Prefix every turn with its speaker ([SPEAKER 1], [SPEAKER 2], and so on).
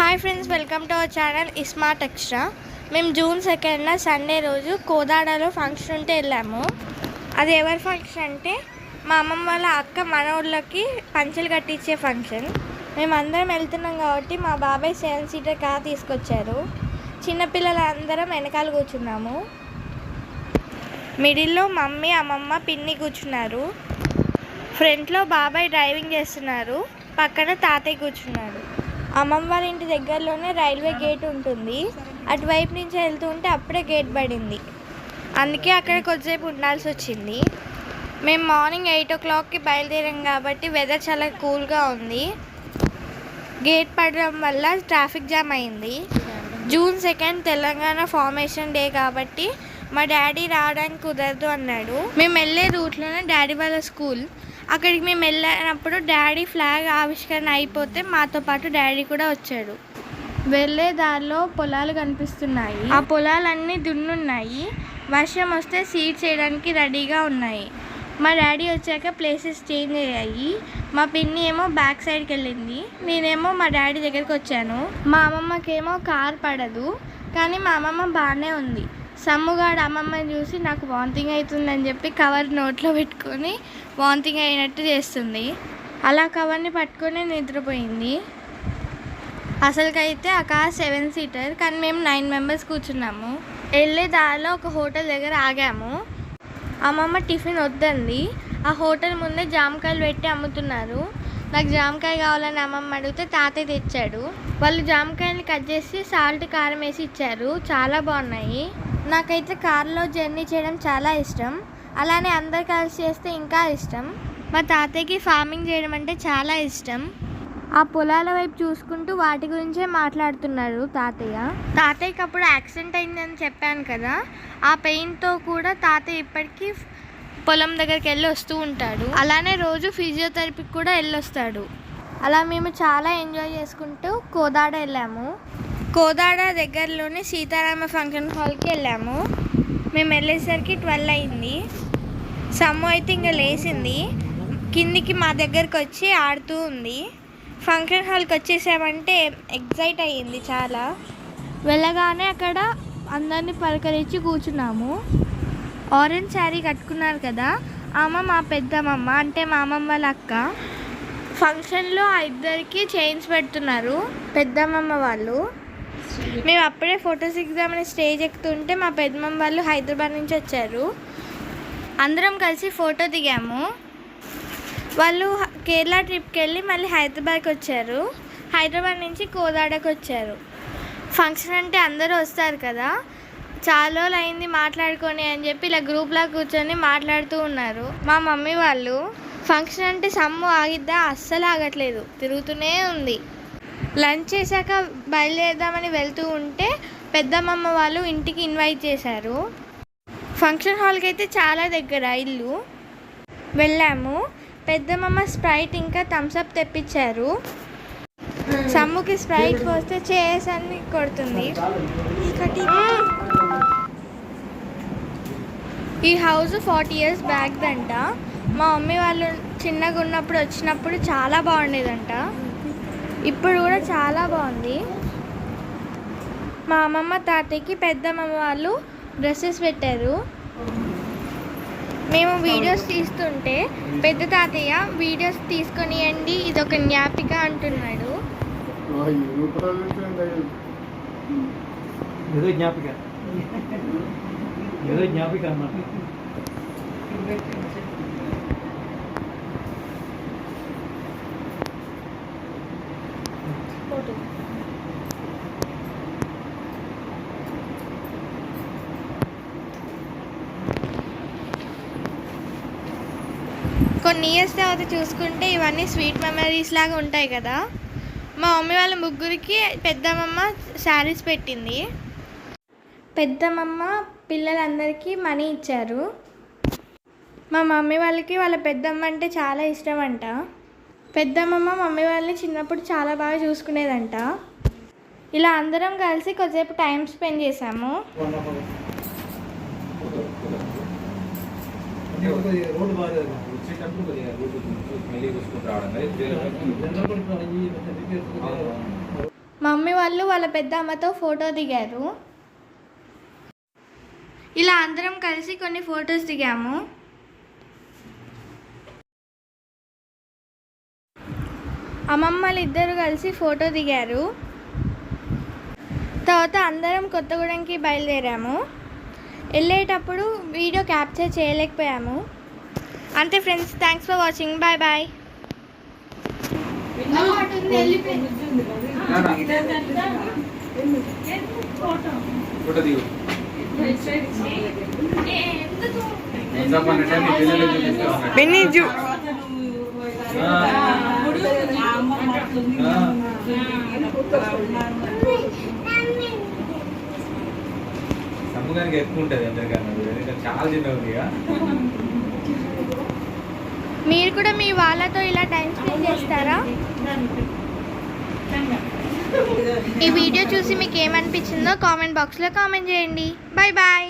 [SPEAKER 1] Hi friends welcome to our channel iSmart extra మేము June సెకండ్న Sunday రోజు కోదాడలో ఫంక్షన్ ఉంటే వెళ్ళాము. అది ఎవరి ఫంక్షన్ అంటే మా అమ్మమ్మ వాళ్ళ అక్క మనోళ్ళకి పంచలు కట్టించే ఫంక్షన్ మేము అందరం వెళ్తున్నాం కాబట్టి మా బాబాయ్ సెవెన్ సీటర్ కార్ తీసుకొచ్చారు. చిన్నపిల్లలందరం వెనకాల కూర్చున్నాము. మిడిల్లో మమ్మీ అమ్మమ్మ పిన్ని కూర్చున్నారు. ఫ్రంట్లో బాబాయ్ డ్రైవింగ్ చేస్తున్నారు. పక్కన తాతయ్య కూర్చున్నాడు అమ్మమ్మ వాళ్ళ ఇంటి దగ్గరలోనే రైల్వే గేట్ ఉంటుంది. అటువైపు నుంచి వెళ్తుంటే అప్పుడే గేట్ పడింది. అందుకే అక్కడ కొద్దిసేపు ఉండాల్సి వచ్చింది. మేము మార్నింగ్ ఎయిట్ ఓ క్లాక్కి బయలుదేరాం కాబట్టి వెదర్ చాలా కూల్గా ఉంది. గేట్ పడడం వల్ల ట్రాఫిక్ జామ్ అయింది. June second Telangana formation day కాబట్టి మా డాడీ రావడానికి కుదరదు అన్నాడు. మేము వెళ్ళే రూట్లోనే డాడీ వాళ్ళ స్కూల్. అక్కడికి మేము వెళ్ళినప్పుడు డాడీ ఫ్లాగ్ ఆవిష్కరణ అయిపోతే మాతో పాటు డాడీ కూడా వచ్చాడు. వెళ్ళే దారిలో పొలాలు కనిపిస్తున్నాయి. ఆ పొలాలన్నీ దున్నున్నాయి. వర్షం వస్తే సీడ్ చేయడానికి రెడీగా ఉన్నాయి. మా డాడీ వచ్చాక ప్లేసెస్ చేంజ్ అయ్యాయి. మా పిన్ని ఏమో బ్యాక్ సైడ్కి వెళ్ళింది. నేనేమో మా డాడీ దగ్గరికి వచ్చాను. మా అమ్మమ్మకేమో కార్ పడదు. కానీ మా అమ్మమ్మ బాగానే ఉంది. సమ్ముగాడు అమ్మమ్మని చూసి నాకు వాంతింగ్ అవుతుందని చెప్పి కవర్ నోట్లో పెట్టుకొని వాంతింగ్ అయినట్టు చేస్తుంది. అలా కవర్ని పట్టుకొని నిద్రపోయింది. అసలుకైతే ఆ కార్ సెవెన్ సీటర్ కానీ మేము నైన్ మెంబర్స్ కూర్చున్నాము. వెళ్ళే దారిలో ఒక హోటల్ దగ్గర ఆగాము. అమ్మమ్మ టిఫిన్ వద్దంది. ఆ హోటల్ ముందే జామకాయలు పెట్టి అమ్ముతున్నారు. నాకు జామకాయ కావాలని అమ్మమ్మ అడిగితే తాతయ్య తెచ్చాడు. వాళ్ళు జామకాయని కట్ చేసి సాల్ట్ కారం వేసి ఇచ్చారు. చాలా బాగున్నాయి. నాకైతే కారులో జర్నీ చేయడం చాలా ఇష్టం. అలానే అందరు కలిసి చేస్తే ఇంకా ఇష్టం. మా తాతయ్యకి ఫార్మింగ్ చేయడం అంటే చాలా ఇష్టం. ఆ పొలాల వైపు చూసుకుంటూ వాటి గురించే మాట్లాడుతున్నారు తాతయ్య. తాతయ్యకి అప్పుడు యాక్సిడెంట్ అయిందని చెప్పాను కదా ఆ పెయిన్తో కూడా తాతయ్య ఇప్పటికీ పొలం దగ్గరికి వెళ్ళి వస్తూ ఉంటాడు. అలానే రోజు ఫిజియోథెరపీకి కూడా వెళ్ళొస్తాడు. అలా మేము చాలా ఎంజాయ్ చేసుకుంటూ కోదాడ వెళ్ళాము. కోదాడ దగ్గరలోనే సీతారామ ఫంక్షన్ హాల్కి వెళ్ళాము. మేము వెళ్ళేసరికి ట్వెల్వ్ అయింది. సమ్ము అయితే ఇంకా లేచింది. కిందికి మా దగ్గరకు వచ్చి ఆడుతూ ఉంది. ఫంక్షన్ హాల్కి వచ్చేసామంటే ఎగ్జైట్ అయ్యింది చాలా. వెళ్ళగానే అక్కడ అందరినీ పలకరించి కూర్చున్నాము. ఆరెంజ్ శారీ కట్టుకున్నారు కదా ఆమె మా పెద్దమ్మమ్మ అంటే మా అమ్మమ్మ వాళ్ళ అక్క. ఫంక్షన్లో ఆ ఇద్దరికి చైన్స్ పెడుతున్నారు పెద్దమ్మమ్మ వాళ్ళు. మేము అప్పుడే ఫొటోస్ ఎగ్జామ్ని స్టేజ్ ఎక్కుతుంటే మా పెద్దమ్మ వాళ్ళు హైదరాబాద్ నుంచి వచ్చారు. అందరం కలిసి ఫోటో దిగాము. వాళ్ళు కేరళ ట్రిప్కి వెళ్ళి మళ్ళీ హైదరాబాద్కి వచ్చారు. హైదరాబాద్ నుంచి కోదాడకు వచ్చారు. ఫంక్షన్ అంటే అందరూ వస్తారు కదా. చాలా రోజులు అయింది మాట్లాడుకొని అని చెప్పి ఇలా గ్రూప్లా కూర్చొని మాట్లాడుతూ ఉన్నారు. మా మమ్మీ వాళ్ళు ఫంక్షన్ అంటే సమ్ము ఆగిద్దా? అస్సలు ఆగట్లేదు. తిరుగుతూనే ఉంది. లంచ్ చేశాక బయలుదేరదామని వెళ్తూ ఉంటే పెద్దమ్మమ్మ వాళ్ళు ఇంటికి ఇన్వైట్ చేశారు. ఫంక్షన్ హాల్కి అయితే చాలా దగ్గర ఇల్లు. వెళ్ళాము. పెద్దమ్మమ్మ స్ప్రైట్ ఇంకా థమ్స్అప్ తెప్పించారు. సమ్ముకి స్ప్రైట్ పోస్తే చేస్ అని కొడుతుంది. ఈ హౌస్ ఫార్టీ ఇయర్స్ బ్యాక్ దంట మా మమ్మీ వాళ్ళు చిన్నగా ఉన్నప్పుడు వచ్చినప్పుడు చాలా బాగుండేదంట. ఇప్పుడు కూడా చాలా బాగుంది. మా అమ్మమ్మ తాతయ్యకి పెద్దమ్మ వాళ్ళు డ్రెస్సెస్ పెట్టారు. మేము వీడియోస్ తీస్తుంటే పెద్ద తాతయ్య వీడియోస్ తీసుకొనియండి ఇది ఒక జ్ఞాపిక అంటున్నాడు.
[SPEAKER 2] జ్ఞాపిక. జ్ఞాపిక అన్నమాట
[SPEAKER 1] కొన్ని ఇయర్స్ తర్వాత చూసుకుంటే ఇవన్నీ స్వీట్ మెమరీస్ లాగా ఉంటాయి కదా. మా మమ్మీ వాళ్ళ ముగ్గురికి పెద్దమ్మమ్మ శారీస్ పెట్టింది. పెద్దమ్మమ్మ పిల్లలందరికీ మనీ ఇచ్చారు. మా మమ్మీ వాళ్ళకి వాళ్ళ పెద్దమ్మ అంటే చాలా ఇష్టం అంట. పెద్దమ్మమ్మ మమ్మీ వాళ్ళని చిన్నప్పుడు చాలా బాగా చూసుకునేదంట. ఇలా అందరం కలిసి కొద్దిసేపు టైం స్పెండ్ చేసాము మమ్మీ వాళ్ళు వాళ్ళ పెద్ద అమ్మతో ఫోటో దిగారు. ఇలా అందరం కలిసి కొన్ని ఫొటోస్ దిగాము. అమ్మమ్మలు ఇద్దరు కలిసి ఫోటో దిగారు తర్వాత అందరం కొత్తగూడెంకి బయలుదేరాము వెళ్ళేటప్పుడు వీడియో క్యాప్చర్ చేయలేకపోయాము అంతే friends thanks for watching bye bye
[SPEAKER 3] Benny zoo
[SPEAKER 4] సమ్ముగానికి ఎక్కువ ఉంటుంది అందరికన్నా చాలా చిన్న ఉంది
[SPEAKER 1] మీరు కూడా మీ వాళ్ళతో ఇలా టైం స్పెండ్ చేస్తారా? ఈ వీడియో చూసి మీకు ఏమనిపించిందో కామెంట్ బాక్స్లో కామెంట్ చేయండి. Bye bye.